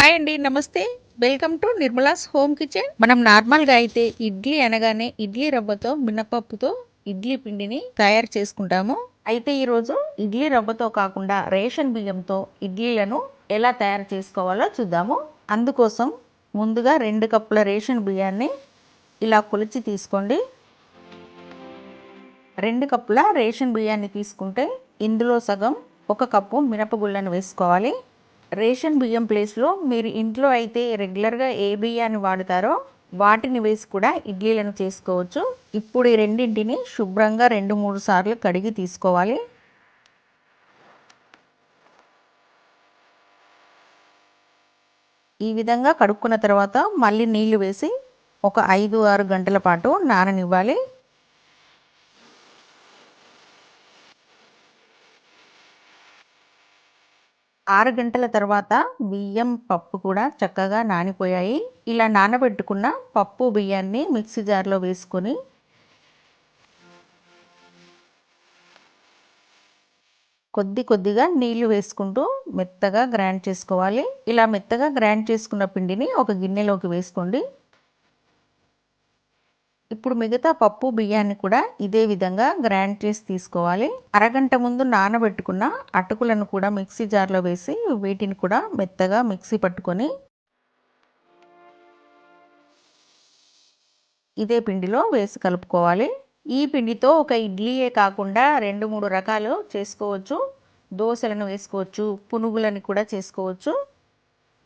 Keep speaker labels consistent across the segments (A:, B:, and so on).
A: Hi అండి నమస్తే. Welcome to Nirmala's home kitchen. మనం నార్మల్గా అయితే ఇడ్లీ అనగానే ఇడ్లీ రవ్వతో మినపప్పుతో ఇడ్లీ పిండిని తయారు చేసుకుంటాము. అయితే ఈరోజు ఇడ్లీ రవ్వతో కాకుండా రేషన్ బియ్యంతో ఇడ్లీలను ఎలా తయారు చేసుకోవాలో చూద్దాము. అందుకోసం ముందుగా రెండు కప్పుల రేషన్ బియ్యాన్ని ఇలా కొలిచి తీసుకోండి. రెండు కప్పుల రేషన్ బియ్యాన్ని తీసుకుంటే ఇందులో సగం ఒక కప్పు మినపగుళ్ళను వేసుకోవాలి. రేషన్ బియ్యం ప్లేస్లో మీరు ఇంట్లో అయితే రెగ్యులర్గా ఏ బియ్యాన్ని వాడతారో వాటిని వేసి కూడా ఇడ్లీలను చేసుకోవచ్చు. ఇప్పుడు ఈ రెండింటిని శుభ్రంగా రెండు మూడు సార్లు కడిగి తీసుకోవాలి. ఈ విధంగా కడుక్కున్న తర్వాత మళ్ళీ నీళ్ళు వేసి ఒక ఐదు ఆరు గంటల పాటు నాననివ్వాలి. ఆరు గంటల తర్వాత బియ్యం పప్పు కూడా చక్కగా నానిపోయాయి. ఇలా నానబెట్టుకున్న పప్పు బియ్యాన్ని మిక్సీ జార్లో వేసుకొని కొద్ది కొద్దిగా నీళ్ళు వేసుకుంటూ మెత్తగా గ్రైండ్ చేసుకోవాలి. ఇలా మెత్తగా గ్రైండ్ చేసుకున్న పిండిని ఒక గిన్నెలోకి వేసుకోండి. ఇప్పుడు మిగతా పప్పు బియ్యాన్ని కూడా ఇదే విధంగా గ్రైండ్ చేసి తీసుకోవాలి. అరగంట ముందు నానబెట్టుకున్న అటుకులను కూడా మిక్సీ జార్లో వేసి వీటిని కూడా మెత్తగా మిక్సీ పట్టుకొని ఇదే పిండిలో వేసి కలుపుకోవాలి. ఈ పిండితో ఒక ఇడ్లీయే కాకుండా రెండు మూడు రకాలు చేసుకోవచ్చు. దోశలను వేసుకోవచ్చు పునుగులను కూడా చేసుకోవచ్చు.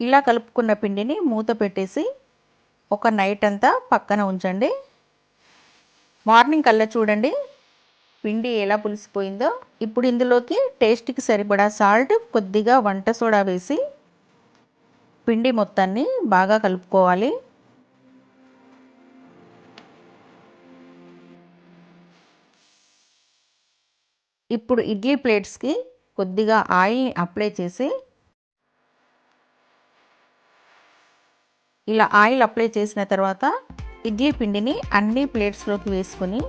A: ఇలా కలుపుకున్న పిండిని మూత పెట్టేసి ఒక నైట్ అంతా పక్కన ఉంచండి. మార్నింగ్ కల్లా చూడండి. పిండి ఎలా పులిసిపోయిందో. ఇప్పుడు ఇందులోకి టేస్ట్కి సరిపడా సాల్ట్ కొద్దిగా వంట సోడా వేసి పిండి మొత్తాన్ని బాగా కలుపుకోవాలి. ఇప్పుడు ఇడ్లీ ప్లేట్స్కి కొద్దిగా ఆయిల్ అప్లై చేసి ఇలా ఆయిల్ అప్లై చేసిన తర్వాత ఇడ్లీ పిండిని అన్ని ప్లేట్స్లోకి వేసుకొని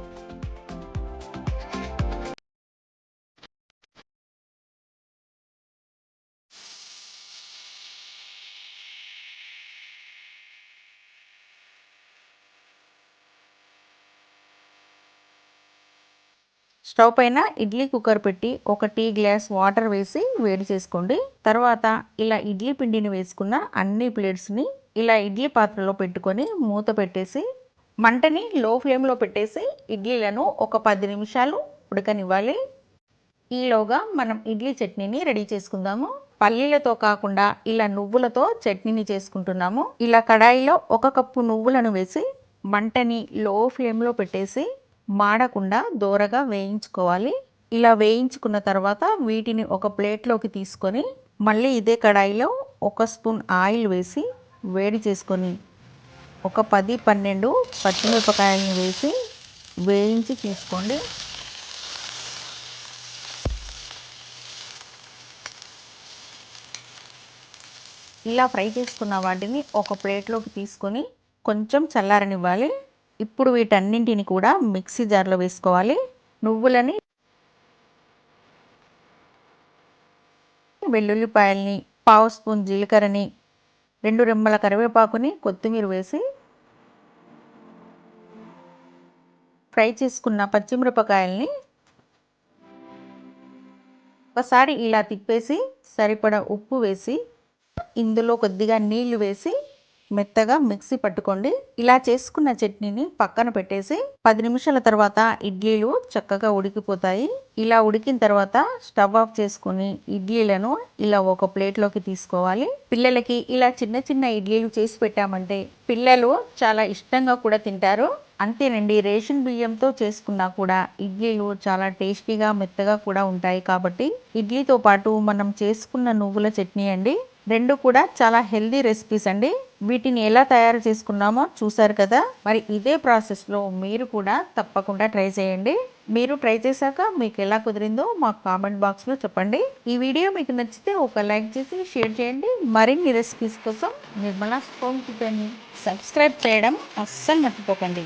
A: స్టవ్ పైన ఇడ్లీ కుక్కర్ పెట్టి ఒక టీ గ్లాస్ వాటర్ వేసి వేడి చేసుకోండి. తర్వాత ఇలా ఇడ్లీ పిండిని వేసుకున్న అన్ని ప్లేట్స్ని ఇలా ఇడ్లీ పాత్రలో పెట్టుకొని మూత పెట్టేసి మంటని లో ఫ్లేమ్లో పెట్టేసి ఇడ్లీలను ఒక పది నిమిషాలు ఉడకనివ్వాలి. ఈలోగా మనం ఇడ్లీ చట్నీని రెడీ చేసుకుందాము. పల్లీలతో కాకుండా ఇలా నువ్వులతో చట్నీని చేసుకుంటున్నాము. ఇలా కడాయిలో ఒక కప్పు నువ్వులను వేసి మంటని లో ఫ్లేమ్లో పెట్టేసి మాడకుండా దూరగా వేయించుకోవాలి. ఇలా వేయించుకున్న తర్వాత వీటిని ఒక ప్లేట్లోకి తీసుకొని మళ్ళీ ఇదే కడాయిలో ఒక స్పూన్ ఆయిల్ వేసి వేడి చేసుకొని ఒక పది పన్నెండు పచ్చిమిరపకాయలను వేసి వేయించి తీసుకోండి. ఇలా ఫ్రై చేసుకున్న వాటిని ఒక ప్లేట్లోకి తీసుకొని కొంచెం చల్లారనివ్వాలి. ఇప్పుడు వీటన్నింటిని కూడా మిక్సీ జార్లో వేసుకోవాలి. నువ్వులని వెల్లుల్లిపాయల్ని పావు స్పూన్ జీలకర్రని రెండు రెమ్మల కరివేపాకుని కొత్తిమీర వేసి ఫ్రై చేసుకున్న పచ్చిమిరపకాయల్ని ఒకసారి ఇలా తిప్పేసి సరిపడ ఉప్పు వేసి ఇందులో కొద్దిగా నీళ్ళు వేసి మెత్తగా మిక్సీ పట్టుకోండి. ఇలా చేసుకున్న చట్నీని పక్కన పెట్టేసి పది నిమిషాల తర్వాత ఇడ్లీలు చక్కగా ఉడికిపోతాయి. ఇలా ఉడికిన తర్వాత స్టవ్ ఆఫ్ చేసుకుని ఇడ్లీలను ఇలా ఒక ప్లేట్లోకి తీసుకోవాలి. పిల్లలకి ఇలా చిన్న చిన్న ఇడ్లీలు చేసి పెట్టామంటే పిల్లలు చాలా ఇష్టంగా కూడా తింటారు. అంతేనండి రేషన్ బియ్యంతో చేసుకున్నా కూడా ఇడ్లీలు చాలా టేస్టీగా మెత్తగా కూడా ఉంటాయి కాబట్టి ఇడ్లీతో పాటు మనం చేసుకున్న నువ్వుల చట్నీ అండి. రెండు కూడా చాలా హెల్దీ రెసిపీస్ అండి. వీటిని ఎలా తయారు చేసుకున్నామో చూసారు కదా. మరి ఇదే ప్రాసెస్లో మీరు కూడా తప్పకుండా ట్రై చేయండి. మీరు ట్రై చేశాక మీకు ఎలా కుదిరిందో మాకు కామెంట్ బాక్స్లో చెప్పండి. ఈ వీడియో మీకు నచ్చితే ఒక లైక్ చేసి షేర్ చేయండి. మరిన్ని రెసిపీస్ కోసం నిర్మలా హోమ్ కిచెన్ని సబ్స్క్రైబ్ చేయడం అస్సలు మర్చిపోకండి.